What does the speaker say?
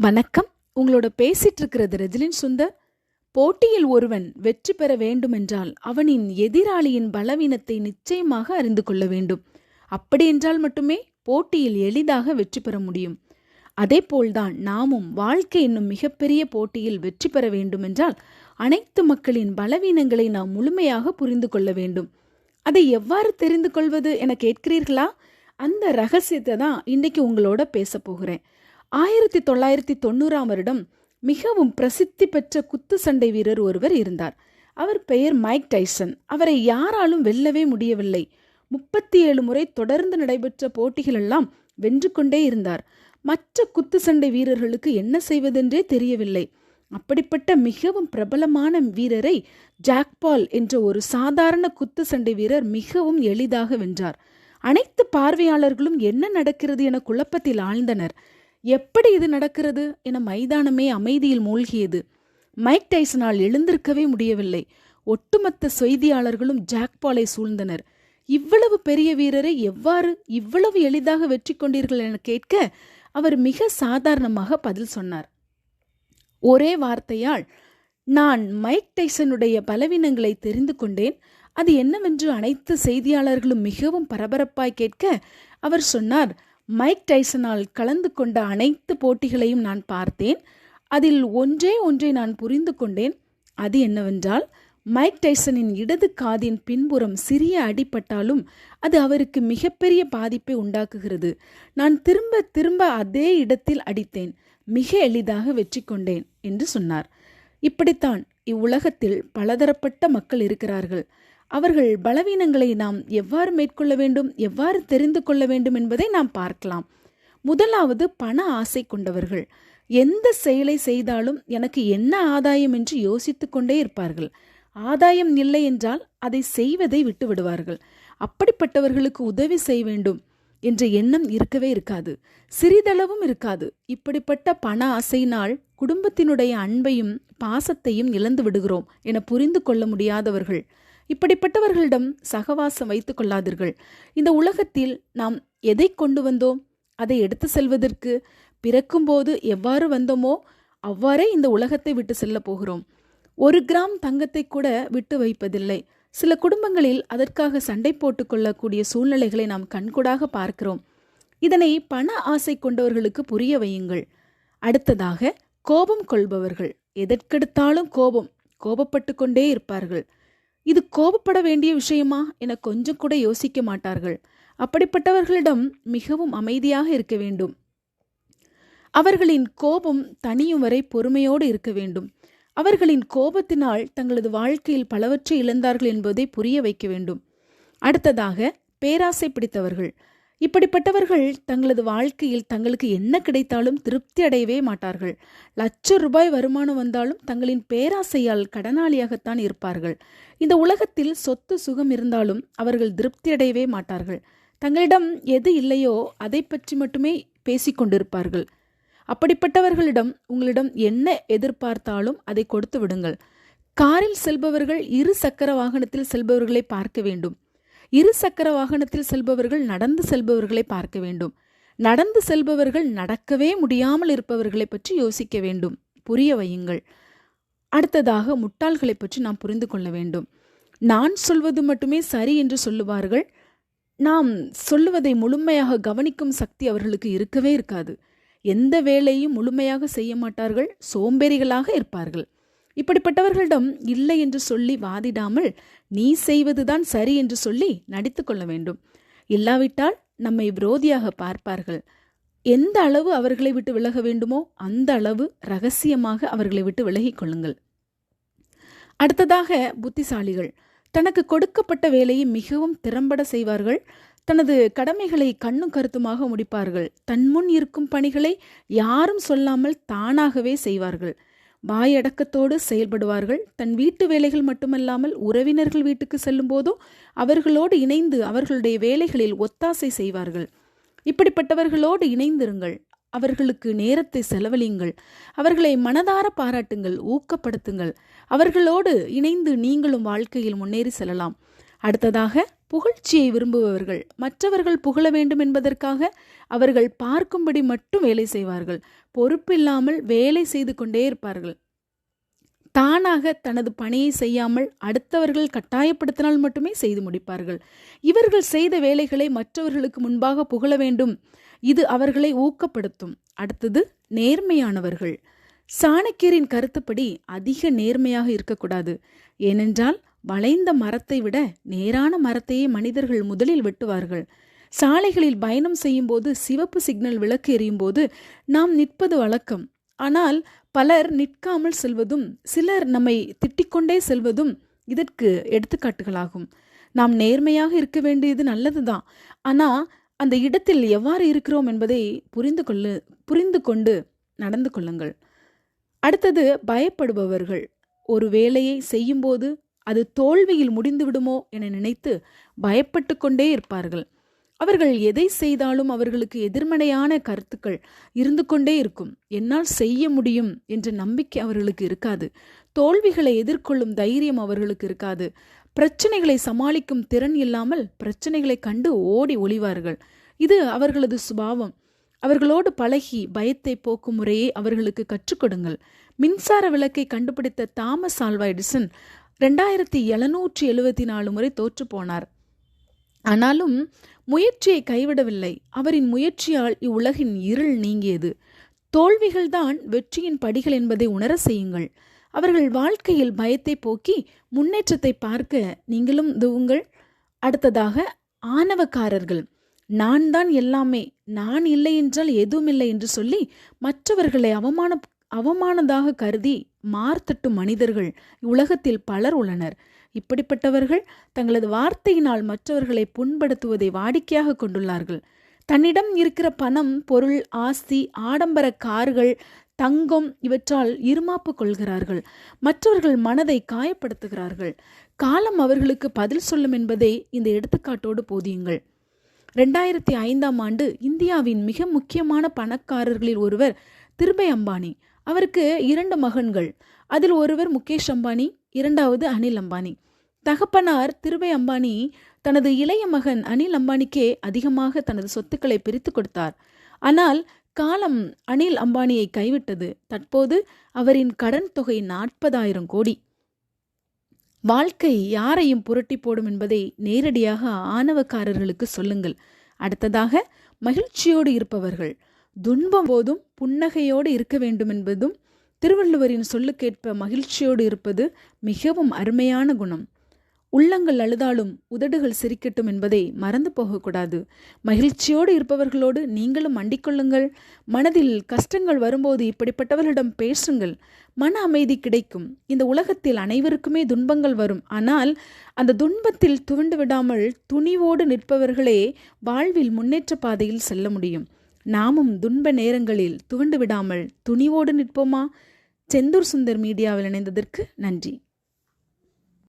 வணக்கம். உங்களோட பேசிட்டு இருக்கிறது ரஜினின் சுந்தர். போட்டியில் ஒருவன் வெற்றி பெற வேண்டுமென்றால் அவனின் எதிராளியின் பலவீனத்தை நிச்சயமாக அறிந்து கொள்ள வேண்டும். அப்படியென்றால் மட்டுமே போட்டியில் எளிதாக வெற்றி பெற முடியும். அதே போல்தான் நாமும் வாழ்க்கை என்னும் மிகப்பெரிய போட்டியில் வெற்றி பெற வேண்டுமென்றால் அனைத்து மக்களின் பலவீனங்களை நாம் முழுமையாக புரிந்து கொள்ள வேண்டும். அதை எவ்வாறு தெரிந்து கொள்வது என கேட்கிறீர்களா? அந்த ரகசியத்தை தான் இன்னைக்கு உங்களோட பேச போகிறேன். ஆயிரத்தி தொள்ளாயிரத்தி தொண்ணூறாம் வருடம் மிகவும் பிரசித்தி பெற்ற குத்து சண்டை வீரர் ஒருவர் இருந்தார். அவர் பெயர் மைக் டைசன். அவரை யாராலும் வெல்லவே முடியவில்லை. முப்பத்தி ஏழு முறை தொடர்ந்து நடைபெற்ற போட்டிகளெல்லாம் வென்று கொண்டே இருந்தார். மற்ற குத்து சண்டை வீரர்களுக்கு என்ன செய்வதென்றே தெரியவில்லை. அப்படிப்பட்ட மிகவும் பிரபலமான வீரரை ஜாக்பால் என்ற ஒரு சாதாரண குத்து சண்டை வீரர் மிகவும் எளிதாக வென்றார். அனைத்து பார்வையாளர்களும் என்ன நடக்கிறது என குழப்பத்தில் ஆழ்ந்தனர். எப்படி இது நடக்கிறது என மைதானமே அமைதியில் மூழ்கியது. மைக் டைசனால் எழுந்திருக்கவே முடியவில்லை. ஒட்டுமொத்த செய்தியாளர்களும் ஜாக்பாலை சூழ்ந்தனர். இவ்வளவு பெரிய வீரரை எவ்வாறு இவ்வளவு எளிதாக வெற்றி கொண்டீர்கள் என கேட்க அவர் மிக சாதாரணமாக பதில் சொன்னார். ஒரே வார்த்தையால் நான் மைக் டைசனுடைய பலவீனங்களை தெரிந்து கொண்டேன். அது என்னவென்று அனைத்து செய்தியாளர்களும் மிகவும் பரபரப்பாய் கேட்க அவர் சொன்னார் மைக் டைசனால் கலந்து கொண்ட அனைத்து போட்டிகளையும் நான் பார்த்தேன். அதில் ஒன்றே ஒன்றை நான் புரிந்து கொண்டேன். அது என்னவென்றால் மைக் டைசனின் இடது காதின் பின்புறம் சிறிய அடிபட்டாலும் அது அவருக்கு மிகப்பெரிய பாதிப்பை உண்டாக்குகிறது. நான் திரும்ப திரும்ப அதே இடத்தில் அடித்தேன். மிக எளிதாக வெற்றி கொண்டேன் என்று சொன்னார். இப்படித்தான் இவ்வுலகத்தில் பலதரப்பட்ட மக்கள் இருக்கிறார்கள். அவர்கள் பலவீனங்களை நாம் எவ்வாறு மேற்கொள்ள வேண்டும் எவ்வாறு தெரிந்து கொள்ள வேண்டும் என்பதை நாம் பார்க்கலாம். முதலாவது பண ஆசை கொண்டவர்கள். எந்த செயலை செய்தாலும் எனக்கு என்ன ஆதாயம் என்று யோசித்து கொண்டே இருப்பார்கள். ஆதாயம் இல்லை என்றால் அதை செய்வதை விட்டு விடுவார்கள். அப்படிப்பட்டவர்களுக்கு உதவி செய்ய வேண்டும் என்ற எண்ணம் இருக்கவே இருக்காது. சிறிதளவும் இருக்காது. இப்படிப்பட்ட பண ஆசையினால் குடும்பத்தினுடைய அன்பையும் பாசத்தையும் இழந்து விடுகிறோம் என புரிந்து கொள்ள முடியாதவர்கள். இப்படிப்பட்டவர்களிடம் சகவாசம் வைத்துக் கொள்ளாதீர்கள். இந்த உலகத்தில் நாம் எதை கொண்டு வந்தோம்? அதை எடுத்து செல்வதற்கு பிறக்கும்போது எவ்வாறு வந்தோமோ அவ்வாறே இந்த உலகத்தை விட்டு செல்ல போகிறோம். ஒரு கிராம் தங்கத்தை கூட விட்டு வைப்பதில்லை. சில குடும்பங்களில் அதற்காக சண்டை போட்டுக்கொள்ளக்கூடிய சூழ்நிலைகளை நாம் கண்கூடாக பார்க்கிறோம். இதனை பண ஆசை கொண்டவர்களுக்கு புரிய வையுங்கள். அடுத்ததாக கோபம் கொள்பவர்கள். எதற்கெடுத்தாலும் கோபம் கோபப்பட்டு கொண்டே இருப்பார்கள். இது கோபப்பட வேண்டிய விஷயமா? என கொஞ்சம் கூட யோசிக்க மாட்டார்கள். அப்படிப்பட்டவர்களிடம் மிகவும் அமைதியாக இருக்க வேண்டும். அவர்களின் கோபம் தனியும் வரை பொறுமையோடு இருக்க வேண்டும். அவர்களின் கோபத்தினால் தங்களது வாழ்க்கையில் பலவற்றை இழந்தார்கள் என்பதை புரிய வைக்க வேண்டும். அடுத்ததாக பேராசை பிடித்தவர்கள். இப்படிப்பட்டவர்கள் தங்களது வாழ்க்கையில் தங்களுக்கு என்ன கிடைத்தாலும் திருப்தி அடையவே மாட்டார்கள். லட்ச ரூபாய் வருமானம் வந்தாலும் தங்களின் பேராசையால் கடனாளியாகத்தான் இருப்பார்கள். இந்த உலகத்தில் சொத்து சுகம் இருந்தாலும் அவர்கள் திருப்தி அடையவே மாட்டார்கள். தங்களிடம் எது இல்லையோ அதை பற்றி மட்டுமே பேசிக்கொண்டிருப்பார்கள் அப்படிப்பட்டவர்களிடம் உங்களிடம் என்ன எதிர்பார்த்தாலும் அதை கொடுத்து விடுங்கள். காரில் செல்பவர்கள் இரு சக்கர வாகனத்தில் செல்பவர்களை பார்க்க வேண்டும். இரு சக்கர வாகனத்தில் செல்பவர்கள் நடந்து செல்பவர்களை பார்க்க வேண்டும். நடந்து செல்பவர்கள் நடக்கவே முடியாமல் இருப்பவர்களை பற்றி யோசிக்க வேண்டும். புரிய வையுங்கள். அடுத்ததாக முட்டாள்களை பற்றி நாம் புரிந்து கொள்ள வேண்டும். நான் சொல்வது மட்டுமே சரி என்று சொல்லுவார்கள். நாம் சொல்லுவதை முழுமையாக கவனிக்கும் சக்தி அவர்களுக்கு இருக்கவே இருக்காது. எந்த வேலையும் முழுமையாக செய்ய மாட்டார்கள். சோம்பேறிகளாக இருப்பார்கள். இப்படிப்பட்டவர்களிடம் இல்லை என்று சொல்லி வாதிடாமல் நீ செய்வதுதான் சரி என்று சொல்லி நடித்து கொள்ள வேண்டும். இல்லாவிட்டால் நம்மை விரோதியாக பார்ப்பார்கள். எந்த அளவு அவர்களை விட்டு விலக வேண்டுமோ அந்த அளவு ரகசியமாக அவர்களை விட்டு விலகிக் கொள்ளுங்கள். அடுத்ததாக புத்திசாலிகள். தனக்கு கொடுக்கப்பட்ட வேலையை மிகவும் திறம்பட செய்வார்கள். தனது கடமைகளை கண்ணும் கருத்துமாக முடிப்பார்கள். தன் முன் இருக்கும் பணிகளை யாரும் சொல்லாமல் தானாகவே செய்வார்கள். வாயடக்கத்தோடு செயல்படுவார்கள். தன் வீட்டு வேலைகள் மட்டுமல்லாமல் உறவினர்கள் வீட்டுக்கு செல்லும் போதோ அவர்களோடு இணைந்து அவர்களுடைய வேலைகளில் ஒத்தாசை செய்வார்கள். இப்படிப்பட்டவர்களோடு இணைந்திருங்கள். அவர்களுக்கு நேரத்தை செலவழியுங்கள். அவர்களை மனதார பாராட்டுங்கள் ஊக்கப்படுத்துங்கள். அவர்களோடு இணைந்து நீங்களும் வாழ்க்கையில் முன்னேறி செல்லலாம். அடுத்ததாக புகழ்ச்சியை விரும்புபவர்கள் மற்றவர்கள் புகழ வேண்டும் என்பதற்காக அவர்கள் பார்க்கும்படி மட்டும் வேலை செய்வார்கள். பொறுப்பில்லாமல் வேலை செய்து கொண்டே இருப்பார்கள். தானாக தனது பணியை செய்யாமல் அடுத்தவர்கள் கட்டாயப்படுத்தினால் மட்டுமே செய்து முடிப்பார்கள். இவர்கள் செய்த வேலைகளை மற்றவர்களுக்கு முன்பாக புகழ வேண்டும். இது அவர்களை ஊக்கப்படுத்தும். அடுத்தது நேர்மையானவர்கள். சாணக்கியரின் கருத்துப்படி அதிக நேர்மையாக இருக்கக்கூடாது. ஏனென்றால் வளைந்த மரத்தை விட நேரான மரத்தையே மனிதர்கள் முதலில் வெட்டுவார்கள். சாலைகளில் பயணம் செய்யும்போது சிவப்பு சிக்னல் விளக்கு எரியும் போது நாம் நிற்பது வழக்கம். ஆனால் பலர் நிற்காமல் செல்வதும் சிலர் நம்மை திட்டிக்கொண்டே செல்வதும் இதற்கு எடுத்துக்காட்டுகளாகும். நாம் நேர்மையாக இருக்க வேண்டியது நல்லதுதான். ஆனால் அந்த இடத்தில் எவ்வாறு இருக்கிறோம் என்பதை புரிந்து கொள்ளு புரிந்து கொண்டு நடந்து கொள்ளுங்கள். அடுத்தது பயப்படுபவர்கள். ஒரு வேலையை செய்யும்போது அது தோல்வியில் முடிந்துவிடுமோ என நினைத்து பயப்பட்டு கொண்டே இருப்பார்கள். அவர்கள் எதை செய்தாலும் அவர்களுக்கு எதிர்மறையான கருத்துக்கள் இருந்து கொண்டே இருக்கும். என்னால் செய்ய முடியும் என்ற நம்பிக்கை அவர்களுக்கு இருக்காது. தோல்விகளை எதிர்கொள்ளும் தைரியம் அவர்களுக்கு இருக்காது. பிரச்சனைகளை சமாளிக்கும் திறன் இல்லாமல் பிரச்சனைகளை கண்டு ஓடி ஒளிவார்கள். இது அவர்களது சுபாவம். அவர்களோடு பழகி பயத்தை போக்கும் முறையை அவர்களுக்கு கற்றுக் கொடுங்கள். மின்சார விளக்கை கண்டுபிடித்த தாமஸ் ஆல்வா எடிசன் ரெண்டாயிரத்தி எழுநூற்றி எழுபத்தி நாலு முறை தோற்று போனார். ஆனாலும் முயற்சியை கைவிடவில்லை. அவரின் முயற்சியால் இவ்வுலகின் இருள் நீங்கியது. தோல்விகள்தான் வெற்றியின் படிகள் என்பதை உணர செய்யுங்கள். அவர்கள் வாழ்க்கையில் பயத்தை போக்கி முன்னேற்றத்தை பார்க்க நீங்களும் உதவுங்கள். அடுத்ததாக ஆணவக்காரர்கள். நான் தான் எல்லாமே. நான் இல்லை என்றால் எதுவும் இல்லை என்று சொல்லி மற்றவர்களை அவமான அவமானதாக கருதி மார்த்தட்டு மனிதர்கள் உலகத்தில் பலர் உள்ளனர். இப்படிப்பட்டவர்கள் தங்களது வார்த்தையினால் மற்றவர்களை புண்படுத்துவதை வாடிக்கையாக கொண்டுள்ளார்கள். தன்னிடம் இருக்கிற பணம் பொருள் ஆஸ்தி ஆடம்பர கார்கள் தங்கம் இவற்றால் இருமாப்பு கொள்கிறார்கள். மற்றவர்கள் மனதை காயப்படுத்துகிறார்கள். காலம் அவர்களுக்கு பதில் சொல்லும் என்பதை இந்த எடுத்துக்காட்டோடு போதியுங்கள். ரெண்டாயிரத்தி ஐந்தாம் ஆண்டு இந்தியாவின் மிக முக்கியமான பணக்காரர்களில் ஒருவர் திருபை அம்பானி. அவருக்கு இரண்டு மகன்கள். அதில் ஒருவர் முகேஷ் அம்பானி இரண்டாவது அனில் அம்பானி. தகப்பனார் திருவை அம்பானி தனது இளைய மகன் அனில் அம்பானிக்கே அதிகமாக தனது சொத்துக்களை பிரித்து கொடுத்தார். ஆனால் காலம் அனில் அம்பானியை கைவிட்டது. தற்போது அவரின் கடன் தொகை நாற்பதாயிரம் கோடி. வாழ்க்கை யாரையும் புரட்டி போடும் என்பதை நேரடியாக ஆணவக்காரர்களுக்கு சொல்லுங்கள். அடுத்ததாக மகிழ்ச்சியோடு இருப்பவர்கள். துன்பம் போதும் புன்னகையோடு இருக்க வேண்டும் என்பதும் திருவள்ளுவரின் சொல்லுக்கேற்ப மகிழ்ச்சியோடு இருப்பது மிகவும் அருமையான குணம். உள்ளங்கள் அழுதாலும் உதடுகள் சிரிக்கட்டும் என்பதை மறந்து போகக்கூடாது. மகிழ்ச்சியோடு இருப்பவர்களோடு நீங்களும் அண்டிக்கொள்ளுங்கள் மனதில் கஷ்டங்கள் வரும்போது இப்படிப்பட்டவர்களிடம் பேசுங்கள். மன அமைதி கிடைக்கும். இந்த உலகத்தில் அனைவருக்குமே துன்பங்கள் வரும். ஆனால் அந்த துன்பத்தில் துவண்டு விடாமல் துணிவோடு நிற்பவர்களே வாழ்வில் முன்னேற்ற பாதையில் செல்ல முடியும். நாமும் துன்ப நேரங்களில் துவண்டு விடாமல் துணிவோடு நிற்போமா? செந்தூர் சுந்தர் மீடியாவில் இணைந்ததற்கு நன்றி.